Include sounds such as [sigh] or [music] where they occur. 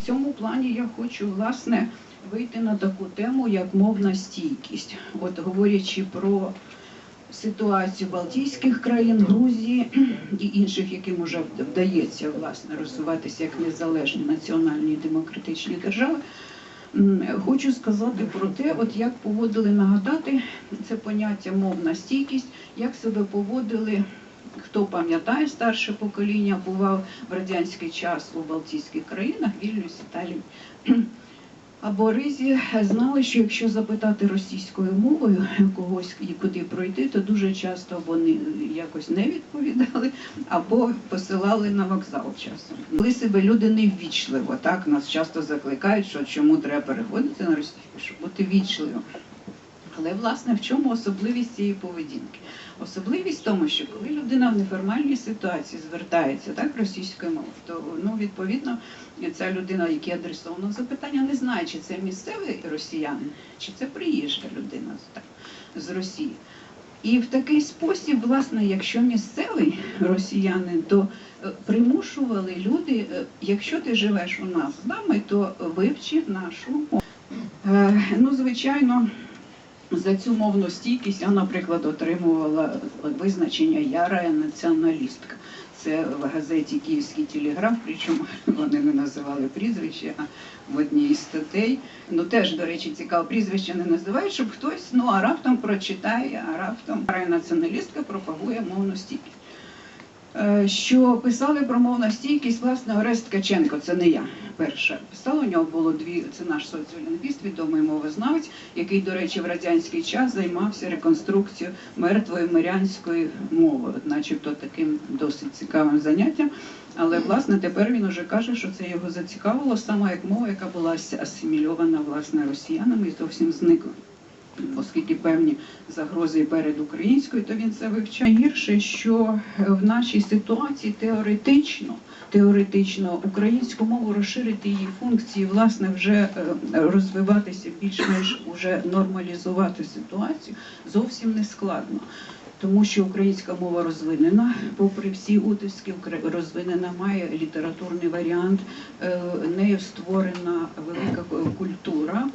В цьому плані я хочу власне вийти на таку тему, як мовна стійкість. От говорячи про ситуацію Балтійських країн, Грузії і інших, яким уже вдається власне розвиватися як незалежні національні демократичні держави. Хочу сказати про те, от як поводили нагадати це поняття мовна стійкість, як себе поводили, хто пам'ятає старше покоління, бував в радянський час у Балтійських країнах, Вільнюсі, Таллін [clears throat] або Ризі, знали, що якщо запитати російською мовою когось і куди пройти, то дуже часто вони якось не відповідали або посилали на вокзал часом. Вели себе люди неввічливо. Так нас часто закликають, що чому треба переходити на російську, щоб бути вічливим. Але власне в чому особливість цієї поведінки? Особливість в тому, що коли людина в неформальній ситуації звертається так російською мовою, то ну відповідно ця людина, якій адресовано запитання, не знає, чи це місцевий росіянин, чи це приїжджа людина так, з Росії. І в такий спосіб, власне, якщо місцевий росіянин, то е, примушували люди, е, якщо ти живеш у нас з нами, то вивчи нашу мову. Е, Ну, звичайно, за цю мовну стійкість я, наприклад, отримувала визначення яра націоналістка. Це в газеті Київський телеграф, причому вони не називали прізвище, а в одній із статей. Ну теж, до речі, цікаво, прізвище не називають, щоб хтось, ну а раптом прочитає, а раптом націоналістка пропагує мовну стійкість. Е, Що писали про мовну стійкість, власне, Орест Ткаченко, це не я перша. Писала, у нього було дві, це наш соціолінгвіст, відомий мовознавець, який, до речі, в радянський час займався реконструкцією мертвої мирянської мови, начебто таким досить цікавим заняттям. Але власне тепер він уже каже, що це його зацікавило саме як мова, яка була асимільована власне росіянами і зовсім зникла. Оскільки певні загрози перед українською, то він це вивчає. Гірше, що в нашій ситуації теоретично, теоретично українську мову розширити її функції, власне, вже е, розвиватися більш-менш уже нормалізувати ситуацію зовсім не складно. Тому що українська мова розвинена, попри всі утиски, розвинена має літературний варіант, е, нею створена велика культура.